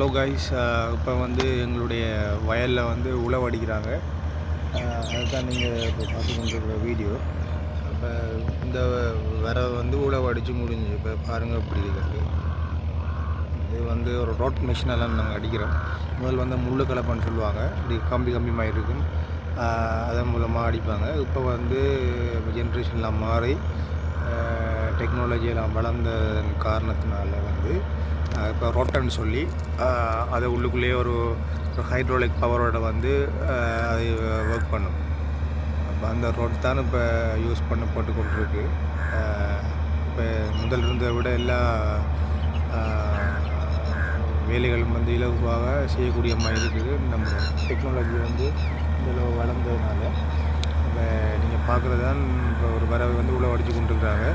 Hello guys இப்போ வந்து எங்களுடைய வயலில் வந்து உழவு அடிக்கிறாங்க. அதுதான் நீங்கள் இப்போ பார்த்து கொண்டிருக்கிற வீடியோ. இப்போ இந்த வர வந்து உழவு அடித்து முடிஞ்சு இப்போ பாருங்கள் எப்படி இருக்குது இது வந்து ஒரு ரோட் மிஷினெல்லாம் நாங்கள் அடிக்கிறோம். முதல் வந்து முள்ளு கலப்பான்னு சொல்லுவாங்க. இப்படி கம்பி கம்பி மாதிரி இருக்கும். அதன் மூலமாக அடிப்பாங்க. இப்போ வந்து ஜென்ரேஷன்லாம் மாறி டெக்னாலஜியெல்லாம் வளர்ந்த காரணத்தினால வந்து இப்போ ரோட்டன்னு சொல்லி அதை உள்ளுக்குள்ளேயே ஒரு ஒரு ஹைட்ரோலிக் பவரோட வந்து அது ஒர்க் பண்ணும். அப்போ அந்த ரோட் தான் இப்போ யூஸ் பண்ணப்பட்டு கொண்டிருக்கு. இப்போ முதல் இருந்ததை விட எல்லா வேலைகளும் வந்து இலகுவாக செய்யக்கூடிய மாதிரி இருக்குது. நம்ம டெக்னாலஜி வந்து இந்த வளர்ந்ததுனால இப்போ பார்க்குறது தான் இப்போ ஒரு பறவை வந்து உழவு அடித்து கொண்டுருக்குறாங்க.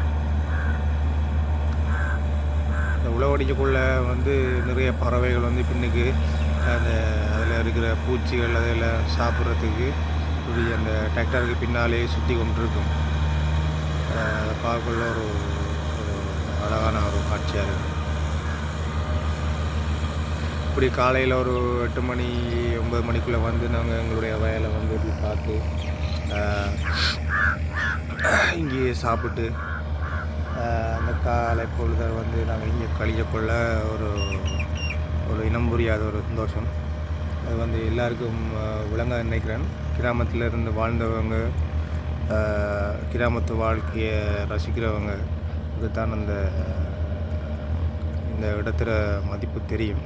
இந்த உழவடிக்கக்குள்ள வந்து நிறைய பறவைகள் வந்து பின்னுக்கு அந்த அதில் இருக்கிற பூச்சிகள் அதில் சாப்பிட்றதுக்கு இப்படி அந்த டிராக்டருக்கு பின்னாலே சுற்றி கொண்டிருக்கும். அதை பார்க்கல ஒரு ஒரு அழகான ஒரு காட்சியாக இருக்கும் இப்படி காலையில் ஒரு எட்டு மணி ஒம்பது மணிக்குள்ளே வந்து நாங்கள் எங்களுடைய வயலை வந்து இப்படி பார்த்து இங்கேயே சாப்பிட்டு அந்த காலை பொழுதை வந்து நாங்கள் இங்கே கழிக்கக்கொள்ள ஒரு ஒரு இனம் புரியாத ஒரு சந்தோஷம். அது வந்து எல்லாருக்கும் விளங்க நினைக்கிறேன். கிராமத்தில் இருந்து வாழ்ந்தவங்க கிராமத்து வாழ்க்கையை ரசிக்கிறவங்க இதுதான் அந்த இந்த இடத்துல மதிப்பு தெரியும்.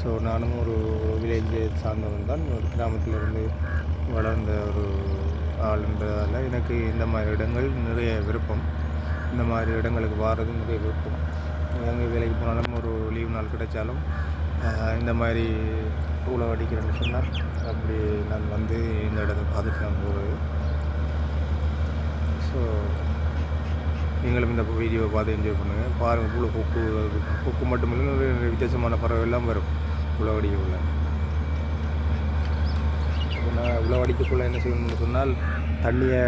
ஸோ நானும் ஒரு வில்லேஜ் சார்ந்தவன் தான் ஒரு கிராமத்தில் இருந்து வளர்ந்த ஒரு ஆளுன்றதால் எனக்கு இந்த மாதிரி இடங்கள் நிறைய விருப்பம். இந்த மாதிரி இடங்களுக்கு வாரது நிறைய விருப்பம். எங்கே வேலைக்கு போனாலும் ஒரு லீவ் நாள் கிடைச்சாலும் இந்த மாதிரி உழவு அடிக்கிறேன்னு சொன்னால் அப்படி நான் வந்து இந்த இடத்த பார்த்துட்டு நான் போகிறது ஸோ நீங்களும் இந்த வீடியோவை பார்த்து என்ஜாய் பண்ணுங்கள் பாருங்கள் இவ்வளோ கொக்கு கொக்கு மட்டும் இல்லை நிறைய நிறைய வித்தியாசமான பறவை எல்லாம் வரும். உழவடிக்கக்குள்ள இப்போ நான் உழவடிக்கக்குள்ள என்ன செய்யணும்னு சொன்னால் தண்ணியை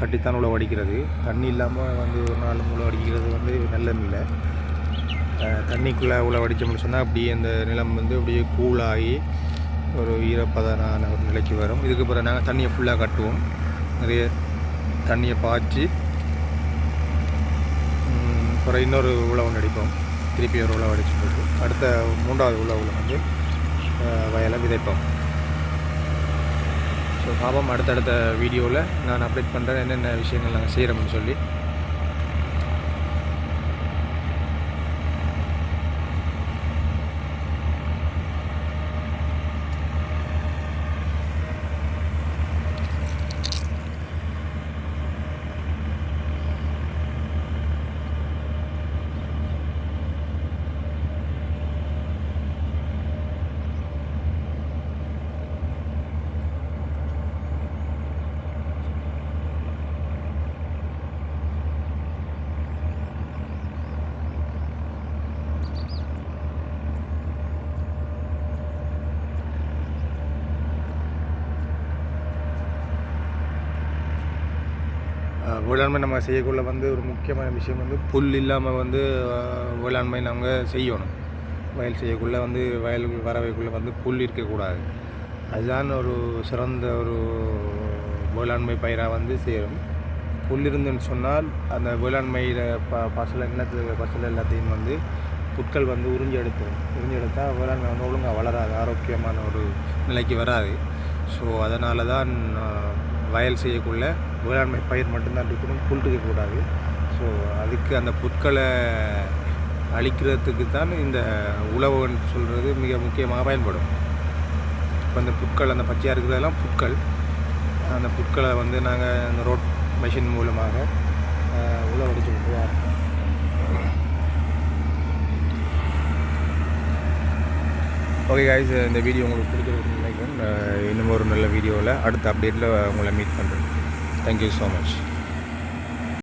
கட்டித்தான் உழவடிக்கிறது தண்ணி இல்லாமல் வந்து ஒரு நாள் உழவடிக்கிறது வந்து நல்லதில்லை தண்ணிக்குள்ளே உழவடிச்சோம்னு சொன்னால் அப்படியே அந்த நிலம் வந்து அப்படியே கூலாகி ஒரு ஈரப்பதனான ஒரு நிலைக்கு வரும். இதுக்கு பிறகு நாங்கள் தண்ணியை ஃபுல்லாக கட்டுவோம். நிறைய தண்ணியை பாய்ச்சி அப்புறம் இன்னொரு உழவு நடிப்போம் திருப்பி ஒரு உழவு அடிச்சு போட்டு அடுத்த மூன்றாவது உழவுல வந்து வயலை விதைப்போம். ஸோ பாபம் அடுத்தடுத்த வீடியோவில் நான் அப்டேட் பண்ணுறேன் என்னென்ன விஷயங்கள் நாங்கள் செய்கிறோம்னு சொல்லி. வேளாண்மை நம்ம செய்யக்குள்ள வந்து ஒரு முக்கியமான விஷயம் வந்து புல் இல்லாமல் வந்து வேளாண்மை நாங்கள் செய்யணும். வயல் செய்யக்குள்ள வந்து வயலுக்கு வரவைக்குள்ளே வந்து புல் இருக்கக்கூடாது. அதுதான் ஒரு சிறந்த ஒரு வேளாண்மை பயிராக வந்து சேரும். புல் இருந்துன்னு சொன்னால் அந்த வேளாண்மையில் ப பசல் என்னத்து பசல் எல்லாத்தையும் வந்து புட்கள் வந்து உறிஞ்சி எடுத்துடும் உறிஞ்சி எடுத்தால் வேளாண்மை வந்து ஒழுங்காக வளராது ஆரோக்கியமான ஒரு நிலைக்கு வராது. ஸோ அதனால தான் வயல் செய்யக்குள்ள வேளாண்மை பயிர் மட்டும்தான் இருக்கணும் புல் இருக்கக்கூடாது ஸோ அதுக்கு அந்த புற்களை அழிக்கிறதுக்கு தான் இந்த உழவன் சொல்கிறது மிக முக்கியமாக பயன்படும். இப்போ அந்த புற்கள் அந்த பச்சையாக இருக்கிறதெல்லாம் புற்கள். அந்த புற்களை வந்து நாங்கள் அந்த ரோட் மிஷின் மூலமாக ஆஹ், உழவடிச்சு விட்டுருவோம் ஓகே காய்ஸ் இந்த வீடியோ உங்களுக்கு பிடிச்சிருக்குன்னு நினைக்கிறேன். இன்னும் ஒரு நல்ல வீடியோவில் அடுத்த அப்டேட்டில் உங்களை மீட் பண்ணுறேன் தேங்க்யூ ஸோ மச்